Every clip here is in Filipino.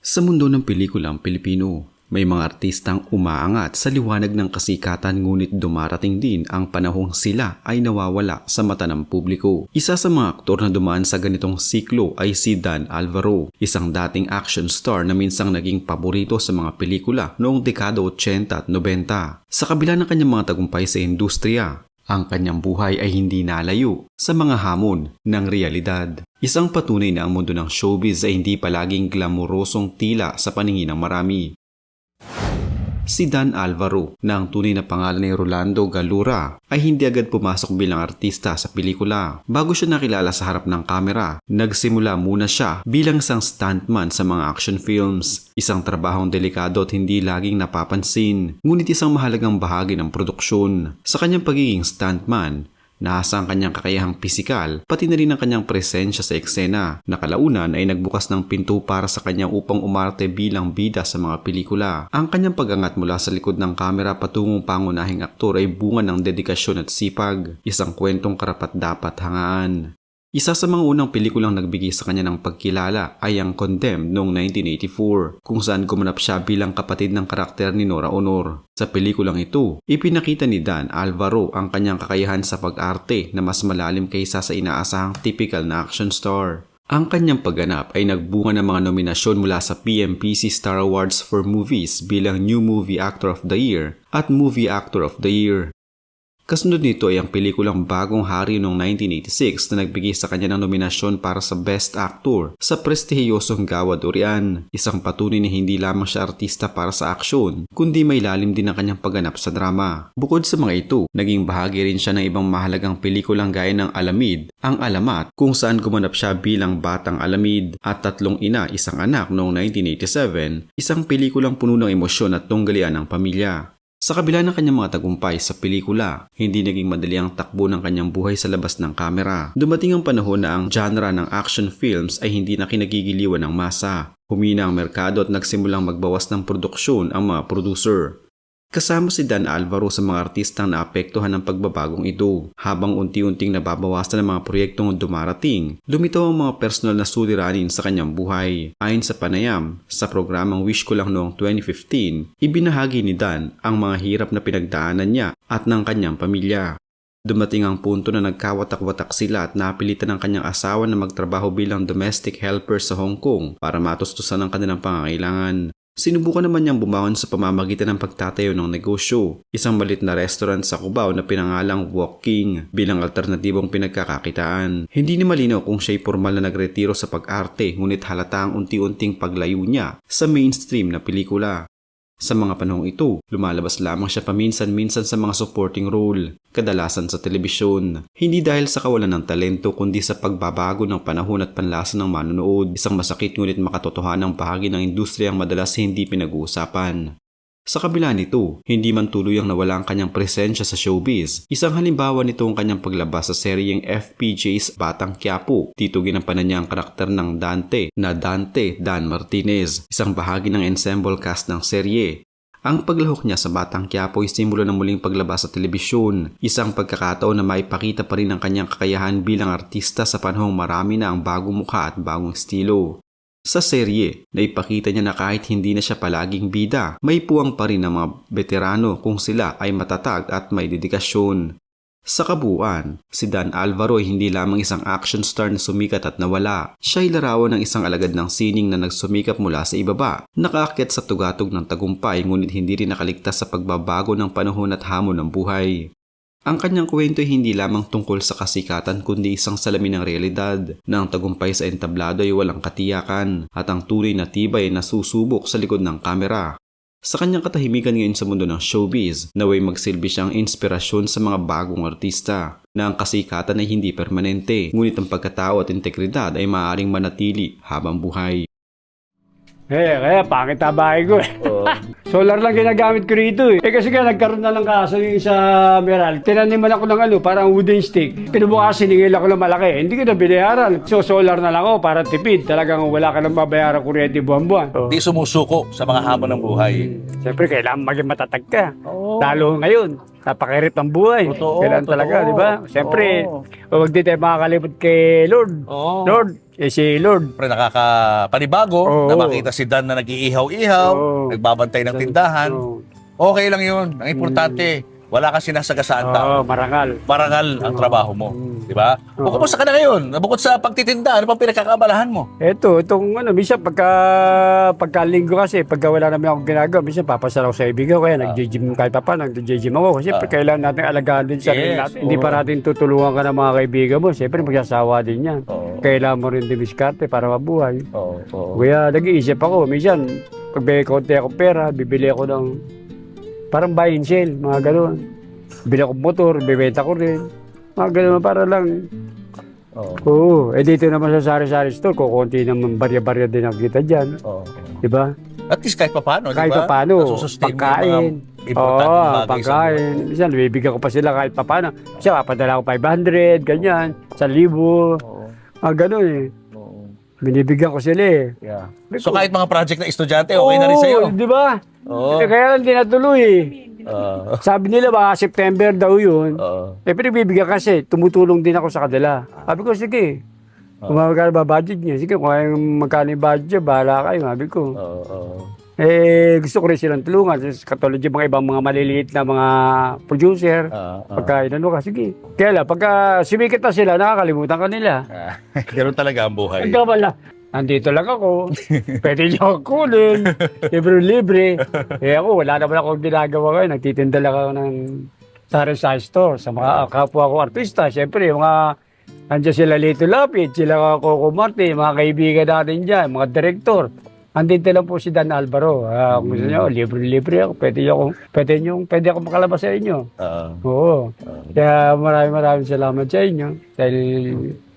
Sa mundo ng pelikulang Pilipino, may mga artistang umaangat sa liwanag ng kasikatan ngunit dumarating din ang panahong sila ay nawawala sa mata ng publiko. Isa sa mga aktor na dumaan sa ganitong siklo ay si Dan Alvaro, isang dating action star na minsang naging paborito sa mga pelikula noong dekada 80 at 90. Sa kabila ng kanyang mga tagumpay sa industriya, ang kanyang buhay ay hindi nalayo sa mga hamon ng realidad. Isang patunay na ang mundo ng showbiz ay hindi palaging glamorosong tila sa paningin ng marami. Si Dan Alvaro, na ang tunay na pangalan ni Rolando Galura, ay hindi agad pumasok bilang artista sa pelikula. Bago siya nakilala sa harap ng kamera, nagsimula muna siya bilang isang stuntman sa mga action films. Isang trabahong delikado at hindi laging napapansin, ngunit isang mahalagang bahagi ng produksyon. Sa kanyang pagiging stuntman, Nasa ang kanyang kakayahang pisikal, pati na rin ang kanyang presensya sa eksena, na kalaunan ay nagbukas ng pinto para sa kanya upang umarte bilang bida sa mga pelikula. Ang kanyang pagangat mula sa likod ng kamera patungong pangunahing aktor ay bunga ng dedikasyon at sipag, isang kwentong karapat dapat hangaan. Isa sa mga unang pelikulang nagbigay sa kanya ng pagkilala ay ang Condemned noong 1984, kung saan gumanap siya bilang kapatid ng karakter ni Nora Honor. Sa pelikulang ito, ipinakita ni Dan Alvaro ang kanyang kakayahan sa pag-arte na mas malalim kaysa sa inaasahang typical na action star. Ang kanyang pagganap ay nagbunga ng mga nominasyon mula sa PMPC Star Awards for Movies bilang New Movie Actor of the Year at Movie Actor of the Year. Kasunod nito ay ang pelikulang Bagong Hari noong 1986 na nagbigay sa kanya ng nominasyon para sa Best Actor sa prestihiyosong Gawad Urian. Isang patunay na hindi lamang siya artista para sa aksyon, kundi may lalim din ang kanyang pagganap sa drama. Bukod sa mga ito, naging bahagi rin siya ng ibang mahalagang pelikulang gaya ng Alamid, Ang Alamat, kung saan gumanap siya bilang Batang Alamid at Tatlong Ina, Isang Anak noong 1987, isang pelikulang puno ng emosyon at tunggalian ng pamilya. Sa kabila ng kanyang mga tagumpay sa pelikula, hindi naging madali ang takbo ng kanyang buhay sa labas ng kamera. Dumating ang panahon na ang genre ng action films ay hindi na kinagigiliwan ng masa. Humina ang merkado at nagsimulang magbawas ng produksyon ang mga producer. Kasama si Dan Alvaro sa mga artistang naapektuhan ng pagbabagong ito. Habang unti-unting nababawasan ang mga proyektong dumarating, lumitaw ang mga personal na suliranin sa kanyang buhay. Ayon sa panayam, sa programang Wish Ko Lang noong 2015, ibinahagi ni Dan ang mga hirap na pinagdaanan niya at ng kanyang pamilya. Dumating ang punto na nagkawatak-watak sila at napilitan ng kanyang asawa na magtrabaho bilang domestic helper sa Hong Kong para matustusan ang kanilang pangangailangan. Sinubukan naman niyang bumangon sa pamamagitan ng pagtatayo ng negosyo, isang malit na restaurant sa Cubao na pinangalang Walking bilang alternatibong pinagkakakitaan. Hindi ni malinaw kung siya'y formal na nagretiro sa pag-arte ngunit halata ang unti-unting paglayo niya sa mainstream na pelikula. Sa mga panahong ito, lumalabas lamang siya paminsan-minsan sa mga supporting role, kadalasan sa telebisyon. Hindi dahil sa kawalan ng talento kundi sa pagbabago ng panahon at panlasa ng manonood, isang masakit ngunit makatotohanang bahagi ng industriya ang madalas hindi pinag-uusapan. Sa kabila nito, hindi man tuluyang nawala ang kanyang presensya sa showbiz. Isang halimbawa nito ang kanyang paglabas sa seryeng FPJ's Batang Quiapo. Dito ginampanan niya ang karakter ng Dante na Dante Dan Martinez, isang bahagi ng ensemble cast ng serye. Ang paglahok niya sa Batang Quiapo ay simbolo ng muling paglabas sa telebisyon, isang pagkakataon na maipakita pa rin ang kanyang kakayahan bilang artista sa panahong marami na ang bagong mukha at bagong estilo. Sa serye, naipakita niya na kahit hindi na siya palaging bida, may puwang pa rin ng mga veterano kung sila ay matatag at may dedikasyon. Sa kabuuan, si Dan Alvaro ay hindi lamang isang action star na sumikat at nawala. Siya ay larawan ng isang alagad ng sining na nagsumikap mula sa ibaba. Nakaakyat sa tugatog ng tagumpay ngunit hindi rin nakaligtas sa pagbabago ng panahon at hamon ng buhay. Ang kanyang kwento hindi lamang tungkol sa kasikatan kundi isang salamin ng realidad na ang tagumpay sa entablado ay walang katiyakan at ang tunay na tibay na susubok sa likod ng kamera. Sa kanyang katahimikan ngayon sa mundo ng showbiz, naway magsilbi siyang inspirasyon sa mga bagong artista na ang kasikatan ay hindi permanente, ngunit ang pagkatao at integridad ay maaaring manatili habang buhay. Eh, kaya pangit na bahay ko eh. Solar lang ginagamit ko rito eh. Eh kasi nga nagkaroon na lang kaso yung sa Meral. Tinaniman ako ng ano, parang wooden stick. Pinubukas, siningil ako ng malaki. Hindi ko na binayaran. So solar na lang ako para tipid. Talagang wala ka nang mabayaran kuryente buwan-buwan. Di sumusuko sa mga hamon ng buhay. Siyempre, kailangan maging matatag ka. Oo. Lalo ngayon, napakahirap ng buhay. Totoo, Kailangan totoo. talaga, di ba? Siyempre, Oo. huwag di tayo makakalimot kay Lord. Oo. Lord, Eh si Lord. Pre, nakakapanibago Oo. na makita si Dan na nag-iihaw-ihaw, Oo. nagbabantay ng tindahan. Oo. Okay lang yun. Ang importante, wala kang sinasagasaan tao. Oo, marangal. Marangal ang trabaho mo. Mm. Di ba? O Oo. kumusta ka na ngayon? Bukod sa pagtitinda, ano pang pinagkakabalahan mo? Eto, itong ano, minsan pagka, pagka linggo kasi, pagka wala namin akong ginagawa, minsan papasal ako sa ibigan kaya nag-gym kahit pa pa, nag-gym ako. Kasi Ah. kailangan natin alagaan din sa sarili Yes, natin. Hindi oo. pa natin tutulungan ka ng mga kaibigan mo. Siyempre, magsasawa din yan. Oo. Kailangan mo rin dimiskarte para mabuhay. Oo. Oo. Kaya nag-iisip ako, minsan, pag may konti akong pera, bibili ako ng parang buy and sell, mga gano'n. Bili ako motor, bibenta ko rin. Mga gano'n, para lang. Oo. Oo, eh dito naman sa sari-sari store, kukunti naman barya-barya din ang kita dyan. Oo. Di ba? At least kahit pa paano, Kahit di ba? pa paano, Nasusustain mo yung mga pagkain. importanteng Oo, bagay sa pagkain. Minsan, bibigyan ko pa sila kahit pa paano. Minsan, papadala ko 500, ganyan, 1,000. Oo. Ah, gano'n eh. Oo. Binibigyan ko sila eh. Yeah. So kahit mga project na estudyante, okay na rin Oo, sa'yo. Di ba? Oo. Eh, Kaya lang di natuloy eh. Oo. Sabi nila ba, September daw yun. Oo. Eh, pinagbibigyan kasi, tumutulong din ako sa kanila. Sabi ko, sige. Kung magkano ba budget niya? Sige, kung kaya magkano yung budget niya, bahala kayo. Sabi ko. Oo. Oo. Eh, gusto ko rin silang tulungan. Katulad yung mga ibang mga maliliit na mga producer. Oo. Oo. Pagka inano ka, sige. Kaya lang, pagka sumikat na sila, nakakalimutan ka nila. Ah, Ganun talaga ang buhay. Hanggang wala. Nandito lang ako. Pwede niyo ako kunin. Libre-libre. Eh ako, wala naman akong ginagawa ngayon. Nagtitinda lang ako ng sari-sari store sa mga kapwa ko artista. Siyempre, yung mga Andiyan sila Lito Lapid, sila Coco Martin, mga kaibigan natin dyan, mga direktor. Andito lang po si Dan Alvaro. Ah, kung gusto niyo, libre-libre ako. Pwede niyo akong, pwede niyo, pwede ako makalabas sa inyo. Oo. Oo. Kaya maraming maraming salamat sa inyo. Dahil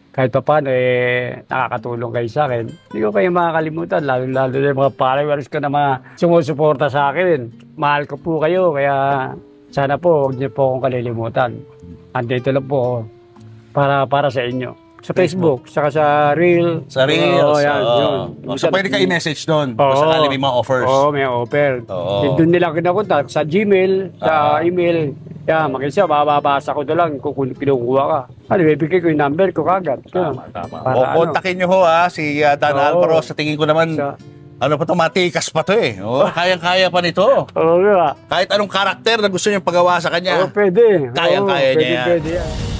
kahit pa paano, eh, nakakatulong kayo sa akin. Hindi ko kayo makakalimutan, lalo-lalo na yung mga followers ko na mga sumusuporta sa akin. Mahal ko po kayo, kaya sana po, huwag niyo po akong kalilimutan. Andito lang po ako para, para sa inyo. Sa Facebook, saka sa Reel. Sa Reels. Oo, yan, oo. yun. Oh, so pwede ka i-message doon kung Oo. sakali may mga offers. Oo, may offer. Oo. Doon nila kinakontak sa Gmail, Ah. sa email. Yan, makisa, bababasa ko na lang kung kung kinukuha ka. Ano, ibigay ko yung number ko kagad. Tama. Para O, ano? kontakin nyo ho ha, si uh, Dan Oo. Alvaro. Sa tingin ko naman, Sa, ano pa to, matikas pa to eh. Oh, kayang-kaya pa nito. oo nga. Kahit anong karakter na gusto nyo pagawa sa kanya. Oo, pwede. Kayang-kaya Oo, niya yan. pwede, Pwede yan.